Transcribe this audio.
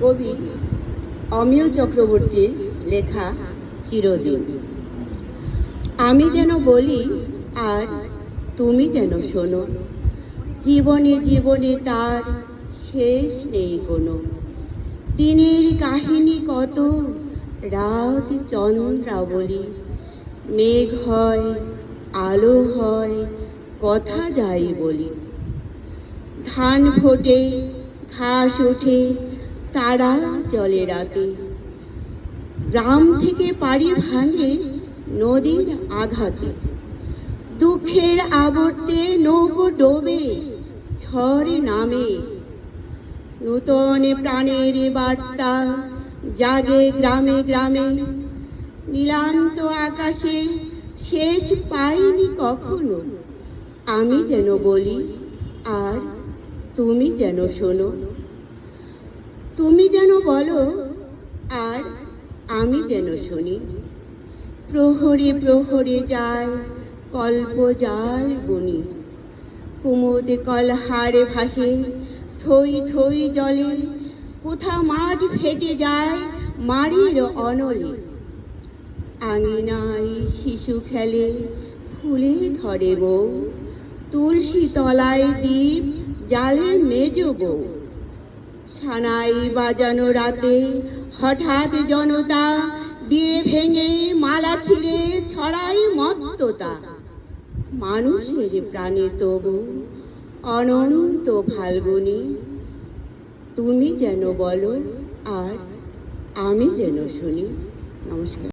কবি অমিয় চক্রবর্তীর লেখা চিরদিন। আমি যেন বলি, আর তুমি যেন শোনো, জীবনে জীবনে তার শেষ নেই কোনো। দিনের কাহিনী কত, রাত চন্দ্রাবলী, মেঘ হয়, আলো হয়, কথা যাই বলি। ধান ফোটে, ঘাস ওঠে তারা চলে রাতে। গ্রাম থেকে পাড়ি ভাঙে নদীর আঘাতে। দুঃখের আবর্তে নৌকো ডোবে ঝড়ে নামে। নূতন প্রাণের বার্তা জাগে গ্রামে গ্রামে। নীলান্ত আকাশে শেষ পাইনি কখনো। আমি যেন বলি, আর তুমি যেন শোনো। তুমি যেন বলো, আর আমি যেন শুনি। প্রহরে প্রহরে যায়, কল্প জাল বুনি। কুমুদ কলহারে ভাসে, থই থই জলে। কোথা মাঠ ফেটে যায় মারির অনলে। আঙিনায় শিশু খেলে, ফুলে ধরে বউ। তুলসী তলায় দ্বীপ জালে মেজ বউ। সানাই বাজানো রাতে হঠাৎ জনতা বিয়ে ভেঙে মালা ছিঁড়ে ছড়াই মত্ততা। মানুষের প্রাণে তবু অনন্ত ফাল্গুনি। তুমি যেন বলো আর আমি যেন শুনি। নমস্কার।